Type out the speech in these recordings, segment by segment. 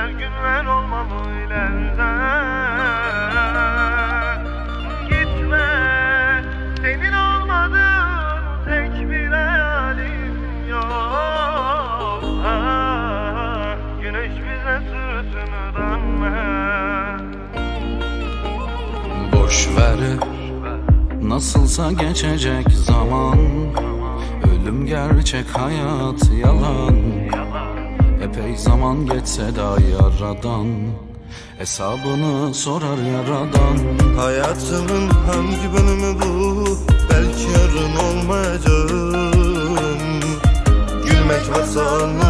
güzel günler olmalı ileride Gitme senin olmadığın tek bir halim yok. Ah, Güneş bize sırtını dönme. Boş ver Nasılsa geçecek zaman. Ölüm gerçek hayat yalan. Epey zaman geçse dahi aradan Hesabını sorar yaradan. Hayatımın hangi bölümü bu? Belki yarın olmayacağım Gülmek varsa alnımda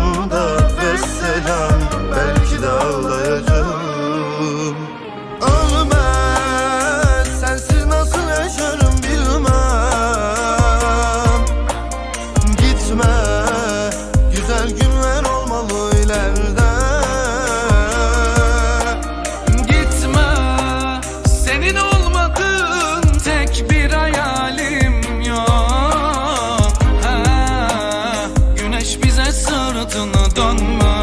sırtını dönme.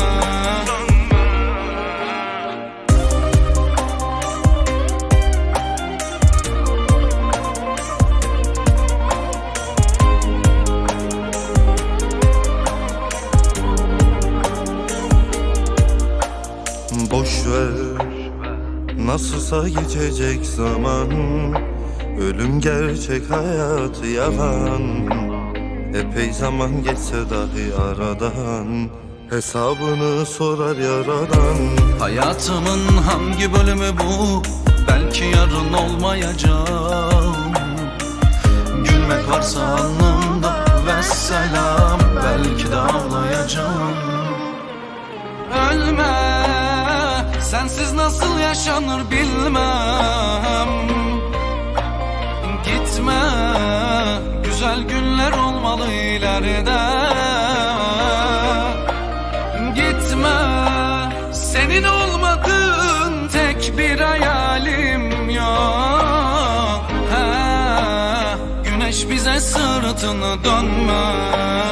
Boş ver Nasılsa geçecek zaman. Ölüm gerçek hayat yalan Epey zaman geçse dahi aradan Hesabını sorar yaradan Hayatımın hangi bölümü bu? Belki yarın olmayacağım. Gülmek varsa alnımda ve selam Belki de ağlayacağım. Ölme Sensiz nasıl yaşanır bilmem. Gitme Güzel günler olmalı ileride. Gitme Senin olmadığın tek bir hayalim yok. Ha, Güneş bize sırtını dönme